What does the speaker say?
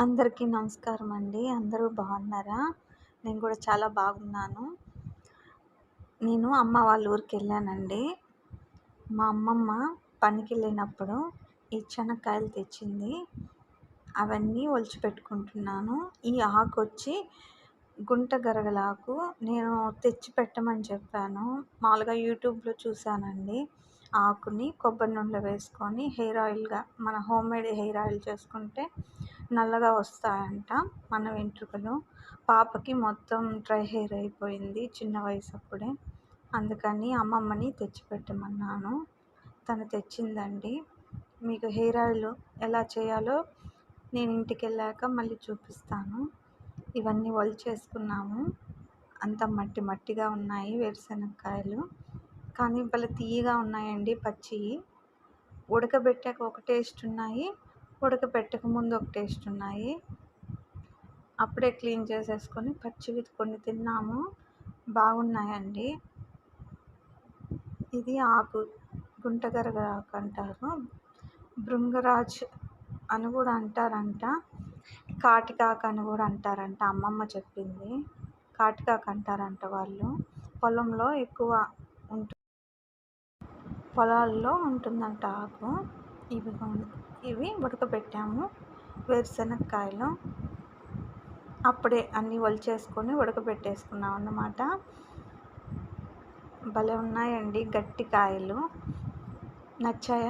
అందరికీ నమస్కారం అండి అందరూ బాగున్నారా? నేను కూడా చాలా బాగున్నాను. నేను అమ్మ వాళ్ళ ఊరికి వెళ్ళానండి. మా అమ్మమ్మ పనికి వెళ్ళినప్పుడు ఈ చెనక్కాయలు తెచ్చింది. అవన్నీ ఒలిచి పెట్టుకుంటున్నాను. ఈ ఆకు వచ్చి గుంట గరగలాకు నేను తెచ్చి పెట్టమని చెప్పాను. మామూలుగా యూట్యూబ్లో చూశానండి. ఆకుని కొబ్బరి నూనెలో వేసుకొని హెయిర్ ఆయిల్గా మన హోమ్ మేడ్ హెయిర్ ఆయిల్ చేసుకుంటే నల్లగా వస్తాయంట మన వెంట్రుకలు. పాపకి మొత్తం డ్రై హెయిర్ అయిపోయింది చిన్న వయసు అప్పుడే అందుకని అమ్మమ్మని తెచ్చిపెట్టమన్నాను. తను తెచ్చిందండి. మీకు హెయిర్ ఆయిల్ ఎలా చేయాలో నేను ఇంటికి వెళ్ళాక మళ్ళీ చూపిస్తాను. ఇవన్నీ ఒలిచేసుకున్నాము అంత మట్టి మట్టిగా ఉన్నాయి వేరుశనగకాయలు. కానీ భలే తీయగా ఉన్నాయండి పచ్చివి ఉడకబెట్టాక ఒక టేస్ట్ ఉన్నాయి. ఉడకబెట్టక ముందు ఒక టేస్ట్ ఉన్నాయి. అప్పుడే క్లీన్ చేసేసుకొని పచ్చివి కొన్ని తిన్నాము. బాగున్నాయండి. ఇది ఆకు గుంటగరగ ఆకు అంటారు. భృంగరాజ్ అని కూడా అంటారంట. కాటికాకు అని కూడా అంటారంట. అమ్మమ్మ చెప్పింది. కాటికాకు అంటారంట వాళ్ళు. పొలంలో ఎక్కువ ఉంటుంది పొలాల్లో ఉంటుందంట ఆకు. ఇవి ఇవి ఉడకబెట్టాము వేరుశనగకాయలు అప్పుడే అన్నీ ఒలిచేసుకొని ఉడకబెట్టేసుకున్నాం అన్నమాట. భలే ఉన్నాయండి గట్టి కాయలు. నచ్చాయని